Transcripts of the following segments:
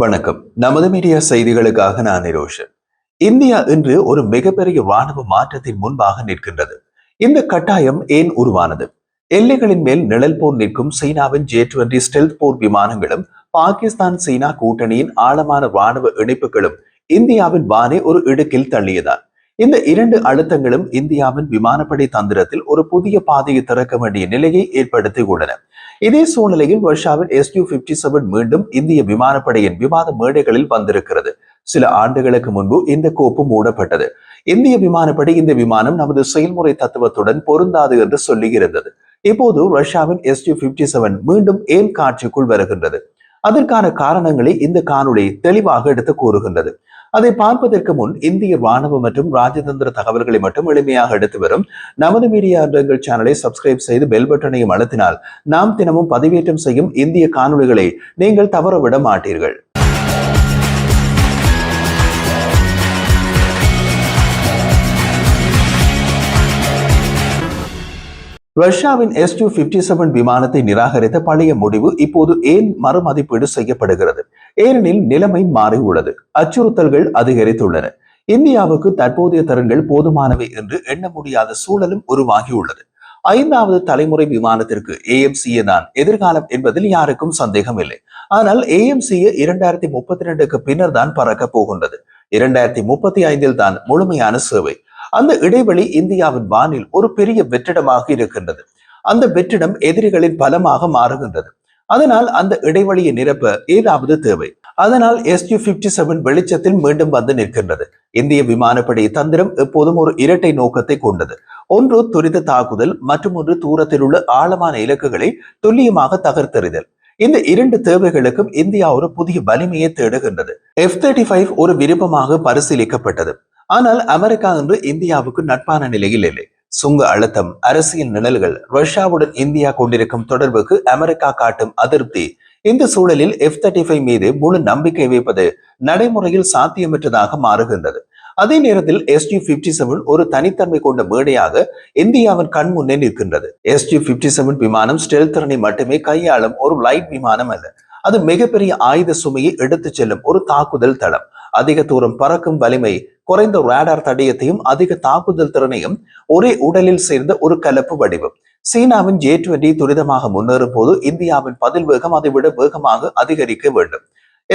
வணக்கம். நமது மீடியா செய்திகளுக்காக நான் நிரோஷன். இந்தியா இன்று ஒரு மிகப்பெரிய ராணுவ மாற்றத்தின் முன்பாக நிற்கின்றது. இந்த கட்டாயம் ஏன் உருவானது? எல்லைகளின் மேல் நிழல் போர் நிற்கும் சீனாவின் ஜே டுவெண்டி ஸ்டெல்த் போர் விமானங்களும் பாகிஸ்தான் சீனா கூட்டணியின் ஆழமான ராணுவ இணைப்புகளும் இந்தியாவின் வானை ஒரு இடுக்கில் தள்ளியதால். இந்த இரண்டு அழுத்தங்களும் இந்தியாவின் விமானப்படை தந்திரத்தில் ஒரு புதிய பாதையை திறக்க வேண்டிய நிலையை ஏற்படுத்தியுள்ளன. இதே சூழ்நிலையில் ரஷ்யாவின் எஸ் யூ பிப்டி செவன் மீண்டும் இந்திய விமானப்படையின் விவாத மேடைகளில் வந்திருக்கிறது. சில ஆண்டுகளுக்கு முன்பு இந்த கோப்பு மூடப்பட்டது. இந்திய விமானப்படை இந்த விமானம் நமது செயல்முறை தத்துவத்துடன் பொருந்தாது என்று சொல்லியிருந்தது. இப்போது ரஷ்யாவின் எஸ் யூ பிப்டி செவன் மீண்டும் ஏன் காட்சிக்குள் வருகின்றது? அதற்கான காரணங்களை இந்த காணொளி தெளிவாக எடுத்து கூறுகின்றது. அதை பார்ப்பதற்கு முன் இந்திய ராணுவ மற்றும் ராஜதந்திர தகவல்களை மட்டும் எளிமையாக எடுத்து வரும். நமது மீடியா எங்கள் சேனலை சப்ஸ்கிரைப் செய்து பெல் பட்டனையும் அழுத்தினால் நாம் தினமும் பதிவேற்றம் செய்யும் இந்திய காணொளிகளை நீங்கள் தவறவிட மாட்டீர்கள். ரஷ்யாவின் எஸ் டூ பிப்டி செவன் விமானத்தை நிராகரித்த பழைய முடிவு இப்போது ஏன் மறுமதிப்பீடு செய்யப்படுகிறது? ஏனெனில் நிலைமை மாறியுள்ளது அச்சுறுத்தல்கள் அதிகரித்துள்ளன. இந்தியாவுக்கு தற்போதைய திறன்கள் போதுமானவை என்று எண்ண முடியாத சூழலும் உருவாகியுள்ளது. ஐந்தாவது தலைமுறை விமானத்திற்கு ஏஎம்சிஏ தான் எதிர்காலம் என்பதில் யாருக்கும் சந்தேகம் இல்லை ஆனால் ஏஎம்சிஏ இரண்டாயிரத்தி முப்பத்தி ரெண்டுக்கு பின்னர் தான் பறக்க போகின்றது. இரண்டாயிரத்தி முப்பத்தி ஐந்தில் தான் முழுமையான சேவை. அந்த இடைவெளி இந்தியாவின் வானில் ஒரு பெரிய வெற்றிடமாக இருக்கின்றது. அந்த வெற்றிடம் எதிரிகளின் பலமாக மாறுகின்றது. அதனால் அந்த இடைவெளியை நிரப்ப ஏதாவது தேவை. அதனால் எஸ்யூ பிப்டி செவன் வெளிச்சத்தில் மீண்டும் வந்து நிற்கின்றது. இந்திய விமானப்படை தந்திரம் எப்போதும் ஒரு இரட்டை நோக்கத்தை கொண்டது. ஒன்று துரித தாக்குதல் மற்றும் ஒன்று தூரத்தில் உள்ள ஆழமான இலக்குகளை துல்லியமாக தகர்த்தெறிதல். இந்த இரண்டு தேவைகளுக்கும் இந்தியா ஒரு புதிய வலிமையை தேடுகின்றது. எஃப் தேர்ட்டி ஃபைவ் ஒரு விருப்பமாக பரிசீலிக்கப்பட்டது. ஆனால் அமெரிக்கா என்று இந்தியாவுக்கு நட்பான நிலையில் இல்லை. சுங்க அழுத்தம் அரசியல் நிழல்கள் ரஷ்யாவுடன் இந்தியா கொண்டிருக்கும் தொடர்புக்கு அமெரிக்கா காட்டும் அதிருப்தி. இந்த சூழலில் எஃப் தேர்ட்டி ஃபைவ் மீது முழு நம்பிக்கை வைப்பது நடைமுறையில் சாத்தியமற்றதாக மாறுகின்றது. அதே நேரத்தில் எஸ் டி பிப்டி செவன் ஒரு தனித்தன்மை கொண்ட மேடையாக இந்தியாவின் கண் முன்னே நிற்கின்றது. எஸ் டி பிப்டி செவன் விமானம் ஸ்டெல் திறனை மட்டுமே கையாளும் ஒரு லைட் விமானம் அல்ல. அது மிகப்பெரிய ஆயுத சுமையை எடுத்துச் செல்லும் ஒரு தாக்குதல் தளம். அதிக தூரம் பறக்கும் வலிமை குறைந்த ரேடார் தடயத்தையும் அதிக தாக்குதல் திறனையும் ஒரே உடலில் சேர்ந்த ஒரு கலப்பு வடிவம். சீனாவின் ஜே டுவெண்டி துரிதமாக முன்னேறும் போது இந்தியாவின் பதில் வேகம் அதை விட வேகமாக அதிகரிக்க வேண்டும்.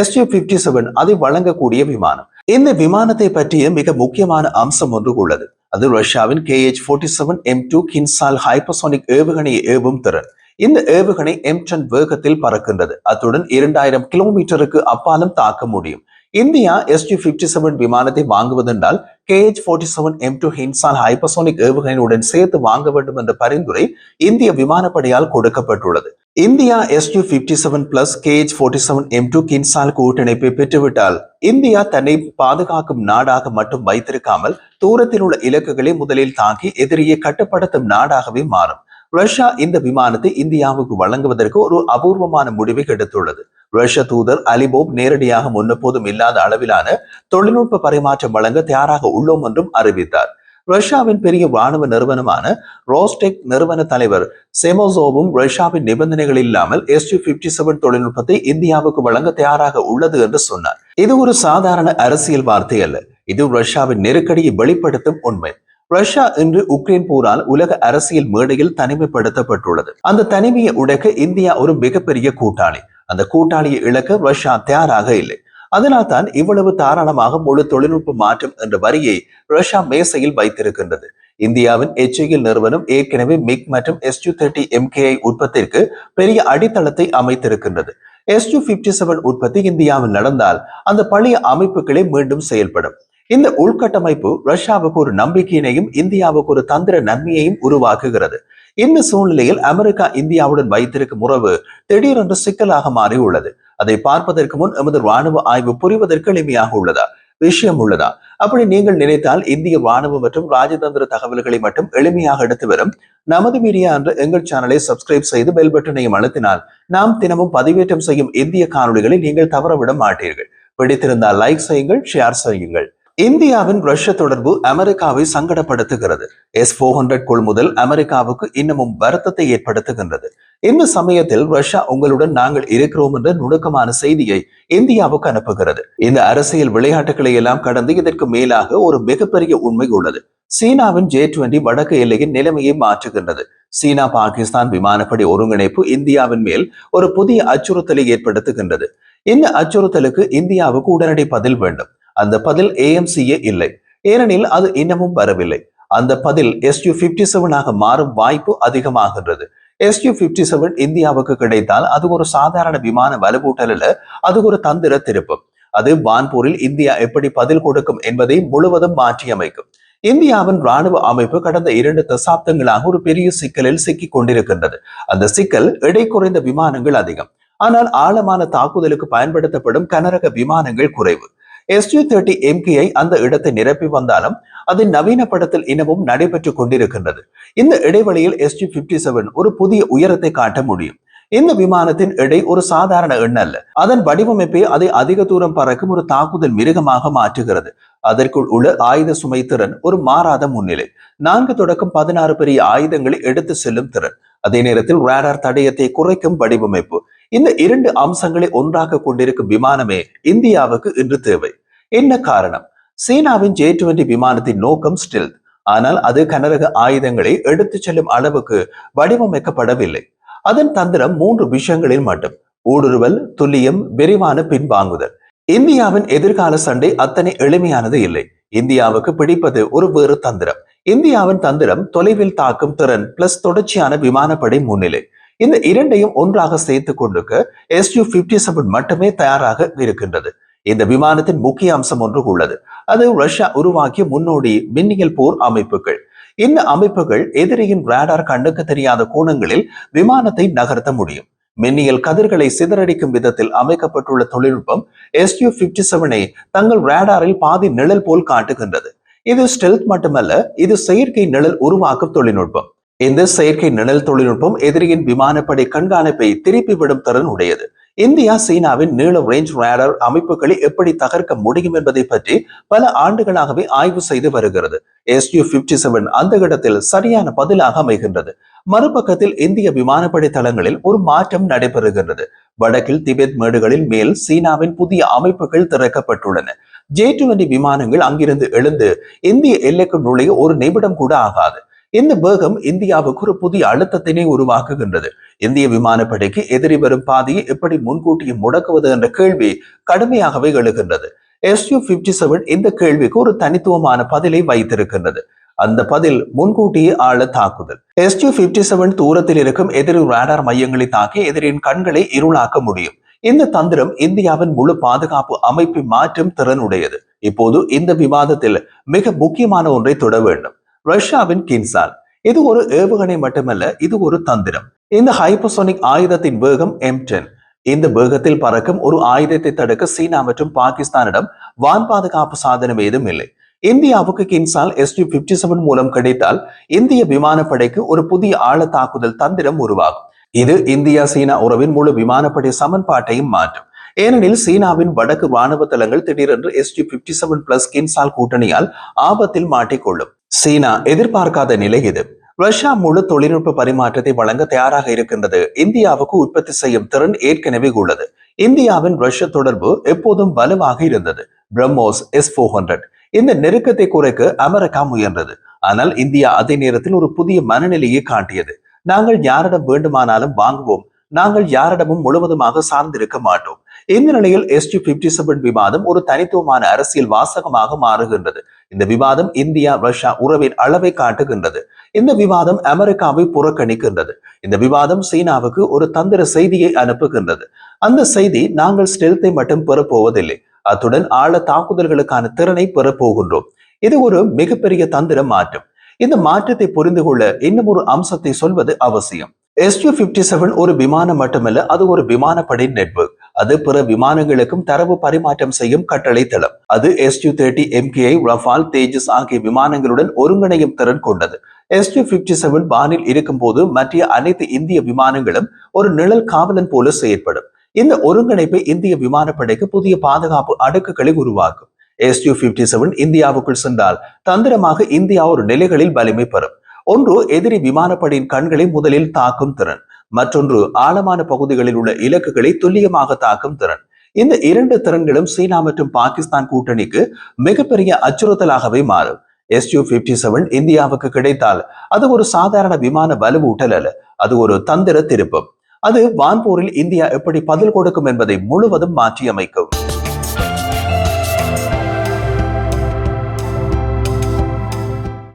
எஸ் பிப்டி செவன் அதை வழங்கக்கூடிய விமானம். இந்த விமானத்தை பற்றிய மிக முக்கியமான அம்சம் ஒன்று உள்ளது. அது ரஷ்யாவின் K H forty seven M two Kinzhal hypersonic ஏவுகணையை ஏவும் திறன். இந்த ஏவுகணை எம்டன் வேகத்தில் பறக்கின்றது. அத்துடன் இரண்டாயிரம் கிலோமீட்டருக்கு அப்பாலும் தாக்க முடியும். இந்தியா எஸ்டி பிப்டி செவன் விமானத்தை வாங்குவதென்றால் KH H seven M two Kinzhal hypersonic ஏவுகணையுடன் சேர்த்து வாங்க வேண்டும் என்ற பரிந்துரை இந்திய விமானப்படையால் கொடுக்கப்பட்டுள்ளது. India ST fifty seven plus KH H seven M two Kinzhal கூட்டணிப்பை பெற்றுவிட்டால் இந்தியா தன்னை பாதுகாக்கும் நாடாக மட்டும் வைத்திருக்காமல் தூரத்தில் உள்ள இலக்குகளை முதலில் தாக்கி எதிரியை கட்டுப்படுத்தும் நாடாகவே மாறும். ரஷ்யா இந்த விமானத்தை இந்தியாவுக்கு வழங்குவதற்கு ஒரு அபூர்வமான முடிவை எடுத்துள்ளது. ரஷ்ய தூதர் அலிபோப் நேரடியாக முன்னெப்போதும் இல்லாத அளவிலான தொழில்நுட்ப பரிமாற்றம் வழங்க தயாராக உள்ளோம் என்றும் அறிவித்தார். ரஷ்யாவின் பெரிய ராணுவ நிறுவனமான ரோஸ்டெக் நிறுவன தலைவர் செமோசோவும் ரஷ்யாவின் நிபந்தனைகள் இல்லாமல் எஸ் யூ பிப்டி செவன் தொழில்நுட்பத்தை இந்தியாவுக்கு வழங்க தயாராக உள்ளது என்று சொன்னார். இது ஒரு சாதாரண அரசியல் வார்த்தை அல்ல. இது ரஷ்யாவின் நெருக்கடியை வெளிப்படுத்தும் உண்மை. ரஷ்யா இன்று உக்ரைன் போரால் உலக அரசியல் மேடையில் தனிமைப்படுத்தப்பட்டுள்ளது. அந்த தனிமையை உடைக்க இந்தியா ஒரு மிகப்பெரிய கூட்டாளி. அந்த கூட்டாளியை இழக்க ரஷ்யா தயாராக இல்லை. அதனால் தான் இவ்வளவு தாராளமாக முழு தொழில்நுட்ப மாற்றம் என்ற வரியை ரஷ்யா மேசையில் வைத்திருக்கின்றது. இந்தியாவின் எச்ஐஎல் நிறுவனம் ஏற்கனவே மிக் மற்றும் எஸ் யூ தேர்ட்டி எம்கேஐ உற்பத்திற்கு பெரிய அடித்தளத்தை அமைத்திருக்கின்றது. எஸ் யூ பிப்டி செவன் உற்பத்தி இந்தியாவில் நடந்தால் அந்த பழைய அமைப்புகளே மீண்டும் செயல்படும். இந்த உள்கட்டமைப்பு ரஷ்யாவுக்கு ஒரு நம்பிக்கையினையும் இந்தியாவுக்கு ஒரு தந்திர நன்மையையும் உருவாக்குகிறது. இந்த சூழ்நிலையில் அமெரிக்கா இந்தியாவுடன் வைத்திருக்கும் உறவு திடீரென்று சிக்கலாக மாறியுள்ளது. அதை பார்ப்பதற்கு முன் எமது ராணுவ ஆய்வு புரிவதற்கு எளிமையாக உள்ளதா? விஷயம் உள்ளதா? அப்படி நீங்கள் நினைத்தால் இந்திய ராணுவம் மற்றும் ராஜதந்திர தகவல்களை மட்டும் எளிமையாக எடுத்து வரும். நமது மீடியா என்ற எங்கள் சேனலை சப்ஸ்கிரைப் செய்து பெல் பட்டனையும் அழுத்தினால் நாம் தினமும் பதிவேற்றம் செய்யும் இந்திய காணொலிகளை நீங்கள் தவறவிட மாட்டீர்கள். பிடித்திருந்தால் லைக் செய்யுங்கள் ஷேர் செய்யுங்கள். இந்தியாவின் ரஷ்ய தொடர்பு அமெரிக்காவை சங்கடப்படுத்துகிறது. எஸ் போர் ஹண்ட்ரட் கொள்முதல் அமெரிக்காவுக்கு இன்னமும் வருத்தத்தை ஏற்படுத்துகின்றது. இந்த சமயத்தில் ரஷ்யா உங்களுடன் நாங்கள் இருக்கிறோம் என்ற நுணுக்கமான செய்தியை இந்தியாவுக்கு அனுப்புகிறது. இந்த அரசியல் விளையாட்டுகளை எல்லாம் கடந்து இதற்கு மேலாக ஒரு மிகப்பெரிய உண்மை உள்ளது. சீனாவின் ஜே டுவெண்டி வடக்கு எல்லையின் நிலைமையை மாற்றுகின்றது. சீனா பாகிஸ்தான் விமானப்படை ஒருங்கிணைப்பு இந்தியாவின் மேல் ஒரு புதிய அச்சுறுத்தலை ஏற்படுத்துகின்றது. இந்த அச்சுறுத்தலுக்கு இந்தியாவுக்கு உடனடி பதில் வேண்டும். அந்த பதில் ஏஎம்சியே இல்லை. ஏனெனில் அது இன்னமும் வரவில்லை. அந்த பதில் எஸ்யூ பிப்டி செவனாக மாறும் வாய்ப்பு அதிகமாகின்றது. எஸ்யூ பிப்டி செவன் இந்தியாவுக்கு கிடைத்தால் அது ஒரு சாதாரண விமான வலுவூட்டல் அல்ல அது ஒரு தந்திர திருப்பம் அது வான்பூரில் இந்தியா எப்படி பதில் கொடுக்கும் என்பதை முழுவதும் மாற்றியமைக்கும். இந்தியாவின் ராணுவ அமைப்பு கடந்த இரண்டு தசாப்தங்களாக ஒரு பெரிய சிக்கலில் சிக்கிக் கொண்டிருக்கின்றது. அந்த சிக்கல் எடை குறைந்த விமானங்கள் அதிகம். ஆனால் ஆழமான தாக்குதலுக்கு பயன்படுத்தப்படும் கனரக விமானங்கள் குறைவு. எஸ்யூ தேர்ட்டி எம்கேஐ அந்த இடத்தை நிரப்பி வந்தாலும் அது நவீன படத்தில் இன்னமும் நடைபெற்றுக் கொண்டிருக்கின்றது. இந்த இடைவெளியில் எஸ்யூ பிப்டி செவன் ஒரு புதிய உயரத்தை காட்ட முடியும். இந்த விமானத்தின் எடை ஒரு சாதாரண எண் அல்ல. அதன் வடிவமைப்பை அதை அதிக தூரம் பறக்கும் ஒரு தாக்குதல் மிருகமாக மாற்றுகிறது. அதற்குள் உள்ள ஆயுத சுமை திறன் ஒரு மாறாத முன்னிலை. நான்கு தொடக்கம் பதினாறு பெரிய ஆயுதங்களை எடுத்து செல்லும் திறன். அதே நேரத்தில் ரேடார் தடயத்தை குறைக்கும் வடிவமைப்பு. இந்த இரண்டு அம்சங்களை ஒன்றாக கொண்டிருக்கும் விமானமே இந்தியாவுக்கு இன்று தேவை. என்ன காரணம்? சீனாவின் ஜே டுவெண்டி விமானத்தின் நோக்கம் ஸ்டில்த் ஆனால் அது கனரக ஆயுதங்களை எடுத்துச் செல்லும் அளவுக்கு வடிவமைக்கப்படவில்லை. அதன் தந்திரம் மூன்று விஷயங்களில் மட்டும். ஊடுருவல் துல்லியம் விரிவான பின்வாங்குதல். இந்தியாவின் எதிர்கால சண்டை அத்தனை எளிமையானது இல்லை. இந்தியாவுக்கு பிடிப்பது ஒரு வேறு தந்திரம். இந்தியாவின் தந்திரம் தொலைவில் தாக்கும் திறன் பிளஸ் தொடர்ச்சியான விமானப்படை முன்னிலை. இந்த இரண்டையும் ஒன்றாக சேர்த்து கொண்டுக்க எஸ்யூ பிப்டி செவன் மட்டுமே தயாராக இருக்கின்றது. இந்த விமானத்தின் முக்கிய அம்சம் ஒன்று உள்ளது. அது ரஷ்யா உருவாக்கிய முன்னோடி மின்னியல் போர் அமைப்புகள். இந்த அமைப்புகள் எதிரியின் ரேடார் கண்ணுக்கு தெரியாத கோணங்களில் விமானத்தை நகர்த்த முடியும். மின்னியல் கதிர்களை சிதறடிக்கும் விதத்தில் அமைக்கப்பட்டுள்ள தொழில்நுட்பம் எஸ்யூ பிப்டி செவனை தங்கள் ரேடாரில் பாதி நிழல் போல் காட்டுகின்றது. இது ஸ்டெல்த் மட்டுமல்ல இது செயற்கை நிழல் உருவாக்கும் தொழில்நுட்பம். இந்த செயற்கை நிழல் தொழில்நுட்பம் எதிரியின் விமானப்படை கண்காணிப்பை திருப்பிவிடும் திறன் உடையது. இந்தியா சீனாவின் நீள ரேஞ்ச் ரேடர் அமைப்புகளை எப்படி தகர்க்க முடியும் என்பதை பற்றி பல ஆண்டுகளாகவே ஆய்வு செய்து வருகிறது. எஸ்யூ பிப்டி செவன் அந்த இடத்தில் சரியான பதிலாக அமைகின்றது. மறுபக்கத்தில் இந்திய விமானப்படை தளங்களில் ஒரு மாற்றம் நடைபெறுகின்றது. வடக்கில் திபெத் மேடுகளில் மேல் சீனாவின் புதிய அமைப்புகள் திறக்கப்பட்டுள்ளன. ஜே டுவெண்டி விமானங்கள் அங்கிருந்து எழுந்து இந்திய எல்லைக்கு நுழைய ஒரு நிமிடம் கூட ஆகாது. இந்த வேகம் இந்தியாவுக்கு ஒரு புதிய அழுத்தத்தினை உருவாக்குகின்றது. இந்திய விமானப்படைக்கு எதிரி வரும் பாதையை எப்படி முன்கூட்டியே முடக்குவது என்ற கேள்வி கடுமையாகவே எழுகின்றது. எஸ்யூ பிப்டி செவன் இந்த கேள்விக்கு ஒரு தனித்துவமான பதிலை வைத்திருக்கின்றது. அந்த பதில் முன்கூட்டியே ஆழ தாக்குதல். எஸ்யூ பிப்டி செவன் தூரத்தில் இருக்கும் எதிரி ரேடார் மையங்களை தாக்கி எதிரின் கண்களை இருளாக்க முடியும். இந்த தந்திரம் இந்தியாவின் முழு பாதுகாப்பு அமைப்பை மாற்றும் திறனுடையது. இப்போது இந்த விவாதத்தில் மிக முக்கியமான ஒன்றை தொட வேண்டும். ரஷ்யாவின் கின்சால். இது ஒரு ஏவுகணை மட்டுமல்ல இது ஒரு தந்திரம். இந்த ஹைப்போசோனிக் ஆயுதத்தின் வேகம் எம் டென் இந்த வேகத்தில் பறக்கும் ஒரு ஆயுதத்தை தடுக்க சீனா மற்றும் பாகிஸ்தானிடம் வான் பாதுகாப்பு சாதனம் ஏதும் இல்லை. இந்தியாவுக்கு கின்சால் எஸ்டி பிப்டி செவன் மூலம் கிடைத்தால் இந்திய விமானப்படைக்கு ஒரு புதிய ஆழ தாக்குதல் தந்திரம் உருவாகும். இது இந்தியா சீனா உறவின் முழு விமானப்படை சமன்பாட்டையும் மாற்றும். ஏனெனில் சீனாவின் வடக்கு ராணுவ தளங்கள் திடீரென்று ST fifty seven plus Kinzhal கூட்டணியால் ஆபத்தில் மாட்டிக்கொள்ளும். சீனா எதிர்பார்க்காத நிலை இது. ரஷ்யா முழு தொழில்நுட்ப பரிமாற்றத்தை வழங்க தயாராக இருக்கின்றது. இந்தியாவுக்கு உற்பத்தி செய்யும் திறன் ஏற்கனவே உள்ளது. இந்தியாவின் ரஷ்ய தொடர்பு எப்போதும் வலுவாக இருந்தது. பிரம்மோஸ் எஸ் போர் ஹண்ட்ரட் இந்த நெருக்கத்தை குறைக்க அமெரிக்கா முயன்றது. ஆனால் இந்தியா அதே நேரத்தில் ஒரு புதிய மனநிலையை காட்டியது. நாங்கள் யாரிடம் வேண்டுமானாலும் வாங்குவோம். நாங்கள் யாரிடமும் முழுவதுமாக சார்ந்திருக்க மாட்டோம். இந்த நிலையில் எஸ்டி பிப்டி செவன் விவாதம் ஒரு தனித்துவமான அரசியல் வாசகமாக மாறுகின்றது. இந்த விவாதம் இந்தியா ரஷ்யா உறவின் அளவை காட்டுகின்றது. இந்த விவாதம் அமெரிக்காவை புறக்கணிக்கின்றது. இந்த விவாதம் சீனாவுக்கு ஒரு தந்திர செய்தியை அனுப்புகின்றது. அந்த செய்தி நாங்கள் ஸ்டெல்த்தை மட்டும் பெறப்போவதில்லை. அத்துடன் ஆழ தாக்குதல்களுக்கான திறனை பெறப்போகின்றோம். இது ஒரு மிகப்பெரிய தந்திர மாற்றம். இந்த மாற்றத்தை புரிந்து கொள்ள இன்னும் ஒரு அம்சத்தை சொல்வது அவசியம். எஸ்யூ பிப்டி செவன் ஒரு விமானம் மட்டுமல்ல அது ஒரு விமானப்படை நெட்வொர்க் அது பிற விமானங்களுக்கும் தரவு பரிமாற்றம் செய்யும் கட்டளை தளம் அது S U thirty MKI Rafale Tejas ஆகிய விமானங்களுடன் ஒருங்கிணையும் திறன் கொண்டது. எஸ் எஸ்யூ பிப்டி செவன் வானில் இருக்கும் போது மற்ற அனைத்து இந்திய விமானங்களும் ஒரு நிழல் காவலன் போல செயற்படும். இந்த ஒருங்கிணைப்பு இந்திய விமானப்படைக்கு புதிய பாதுகாப்பு அடுக்குகளை உருவாக்கும். எஸ் யூ பிப்டி செவன் இந்தியாவுக்குள் சென்றால் தந்திரமாக இந்தியா ஒரு நிலைகளில் வலிமை பெறும். ஒன்று எதிரி விமானப்படையின் கண்களை முதலில் தாக்கும் திறன். மற்றொன்று ஆழமான பகுதிகளில் உள்ள இலக்குகளை துல்லியமாக தாக்கும் திறன். இந்த இரண்டு திறன்களும் சீனா மற்றும் பாகிஸ்தான் கூட்டணிக்கு மிகப்பெரிய அச்சுறுத்தலாகவே மாறும். எஸ் யூ பிப்டி செவன் இந்தியாவுக்கு கிடைத்தால் அது ஒரு சாதாரண விமான வலுவூட்டல் அல்ல அது ஒரு தந்திர திருப்பம். அது வான்போரில் இந்தியா எப்படி பதில் கொடுக்கும் என்பதை முழுவதும் மாற்றியமைக்கும்.